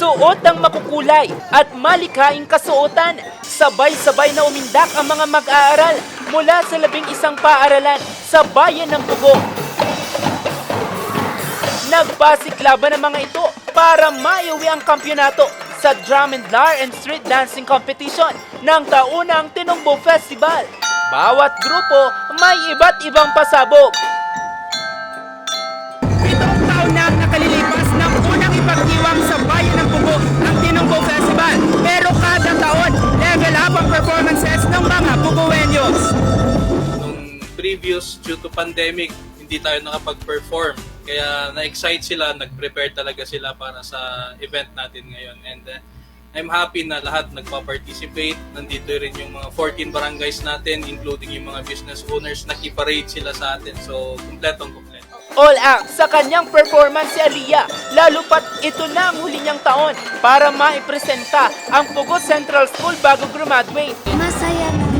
Suot ang makukulay at malikhaing kasuotan. Sabay-sabay na umindak ang mga mag-aaral mula sa labing isang paaralan sa bayan ng Bugo. Nagpasiklaban ang mga ito para maiuwi ang kampyonato sa Drum and Lar and Street Dancing Competition ng taunang Tinumbo Festival. Bawat grupo may iba't ibang pasabog. Previous due to pandemic, hindi tayo nakapag-perform. Kaya na-excite sila, nag-prepare talaga sila para sa event natin ngayon. And uh, I'm happy na lahat nagpa-participate. Nandito rin yung mga 14 barangays natin, including yung mga business owners, nakiparade sila sa atin. So, kumpletong kumpleto. All out sa kanyang performance si Aliyah, lalo pat ito na ang huli niyang taon para maipresenta ang Pugo Central School bago graduate. Masaya naman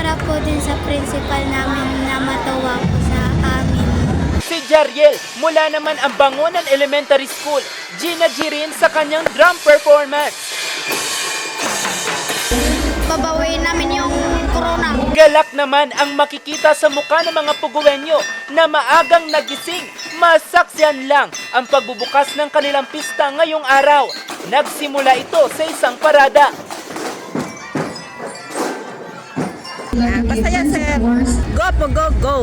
para, po din sa principal namin na matawa po sa amin. Si Jariel mula naman ang Bangunan Elementary School, Gina G rin sa kanyang drum performance. Babawiin namin yung corona. Galak naman ang makikita sa mukha ng mga puguwenyo na maagang nagising. Masaksyan lang ang pagbubukas ng kanilang pista ngayong araw. Nagsimula ito sa isang parada. Basta yan, sir. Go po, go, go.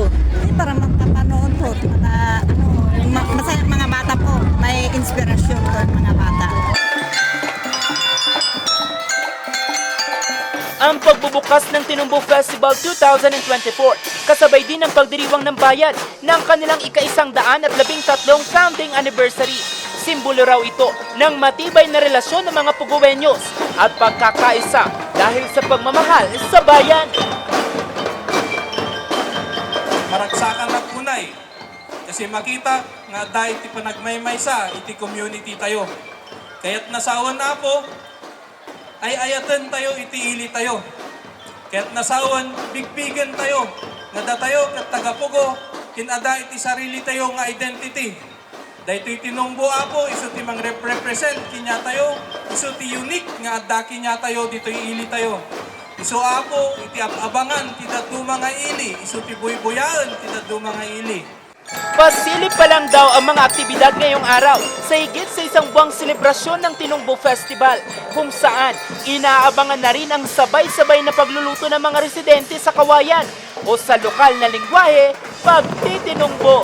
Ay, para makapanood po. Mga, ano, masaya mga bata po. May inspirasyon po ang mga bata. ang pagbubukas ng Tinumbo Festival 2024 kasabay din ang pagdiriwang ng bayan ng kanilang ika-isang daan at labing tatlong founding anniversary. Simbolo raw ito ng matibay na relasyon ng mga Puguwenyos at pagkakaisa dahil sa pagmamahal sa bayan. maragsakan na kunay. Kasi makita nga dahil ti panagmaymay sa iti community tayo. Kaya't nasawan na po, ay ayatan tayo, iti ili tayo. Kaya't nasawan, bigbigan tayo. Nga da tayo, kat tagapugo, kinada iti sarili tayo nga identity. Dahito iti tinungbo apo, iso ti mang rep- represent kinya tayo, iso ti unique nga adda kinya tayo, dito ili tayo. Iso apo, iti abangan, ti datu mga ili, iso ti buybuyaan, ti datu mga ili. Pasilip pa lang daw ang mga aktibidad ngayong araw sa higit sa isang buwang selebrasyon ng Tinumbo Festival kung saan inaabangan na rin ang sabay-sabay na pagluluto ng mga residente sa kawayan o sa lokal na lingwahe, pagtitinungbo.